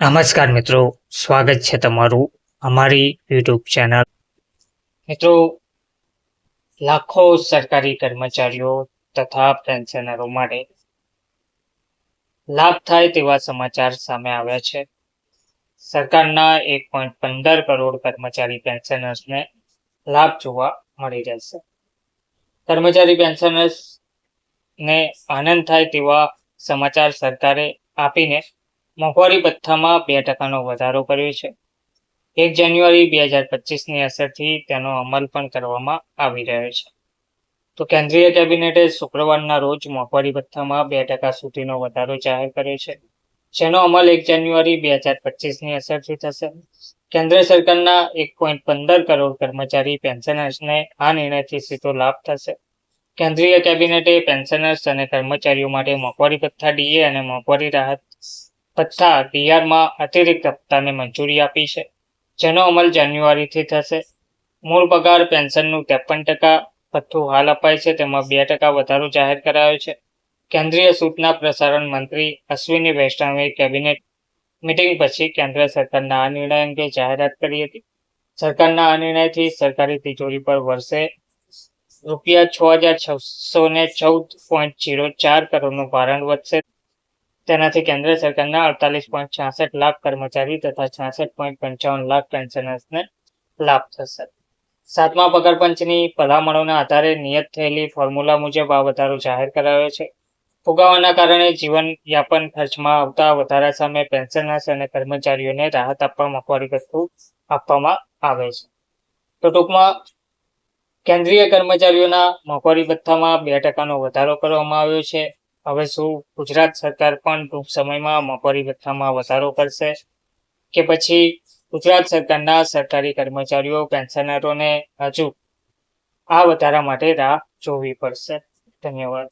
નમસ્કાર મિત્રો, સ્વાગત છે તમારું અમારી યુટ્યુબ ચેનલ. મિત્રો, લાખો સરકારી કર્મચારીઓ તથા પેન્શનરો માટે લાભ થાય તેવા સમાચાર સામે આવ્યા છે. સરકારના એક પોઈન્ટ પંદર કરોડ કર્મચારી પેન્શનર્સને લાભ જોવા મળી રહેશે કર્મચારી પેન્શનર્સને આનંદ થાય તેવા સમાચાર સરકારે આપીને મોંઘવારી ભથ્થામાં બે ટકાનો વધારો કર્યો છે. એક જાન્યુઆરી બે હજાર પચીસની અસરથી તેનો અમલ પણ કરવામાં આવી રહ્યો છે. તો કેન્દ્રીય કેબિનેટે શુક્રવારના રોજ મોંઘવારી ભથ્થામાં બે ટકા સુધીનો વધારો જાહેર કર્યો છે. જેનો અમલ એક જાન્યુઆરી બે હજાર પચીસની અસરથી થશે. કેન્દ્ર સરકારના એક પોઈન્ટ પંદર કરોડ કર્મચારી પેન્શનર્સને આ નિર્ણયથી સીધો લાભ થશે. કેન્દ્રીય કેબિનેટે પેન્શનર્સ અને કર્મચારીઓ માટે મોંઘવારી ભથ્થા ડીએ અને મોંઘવારી રાહત ભથ્થા ડીઆરમાં અતિરિક્ત હપ્તાને મંજૂરી આપી છે, જેનો અમલ જાન્યુઆરીથી થશે. મૂળ પગાર પેન્શનનું ત્રેપન ટકા ભથ્થું હાલ અપાય છે, તેમાં બે ટકા વધારો જાહેર કરાયો છે. કેન્દ્રીય સૂચના પ્રસારણ મંત્રી અશ્વિની વૈષ્ણવે કેબિનેટ મિટિંગ પછી કેન્દ્ર સરકારના આ નિર્ણય અંગે જાહેરાત કરી હતી. સરકારના આ નિર્ણયથી સરકારી તિજોરી પર વર્ષે રૂપિયા છ હજાર છસો ને ચૌદ પોઈન્ટ જીરો ચાર કરોડનું ભારણ વધશે. તેનાથી કેન્દ્ર સરકારના અડતાલીસ પોઈન્ટ છાસઠ લાખ કર્મચારી તથા છાસઠ પોઈન્ટ પંચાવન લાખ પેન્શનર્સને લાભ થશે. સાતમા પગાર પંચની ભલામણોના આધારે નિયત થયેલી ફોર્મ્યુલા મુજબ આ વધારો જાહેર કરાયો છે. ફુગાવાના કારણે જીવન યાપન ખર્ચમાં આવતા વધારા સામે પેન્શનર્સ અને કર્મચારીઓને રાહત આપવા મોંઘવારી ભથ્થું આપવામાં આવે છે. તો ટૂંકમાં, કેન્દ્રીય કર્મચારીઓના મોંઘવારી ભથ્થામાં બે ટકાનો વધારો કરવામાં આવ્યો છે. હવે શું ગુજરાત સરકાર પણ ટૂંક સમયમાં મોંઘવારી ભથ્થામાં વધારો કરશે? કે પછી ગુજરાત સરકારના સરકારી કર્મચારીઓ, પેન્શનરોને હજુ આ વધારા માટે રાહ જોવી પડશે? ધન્યવાદ.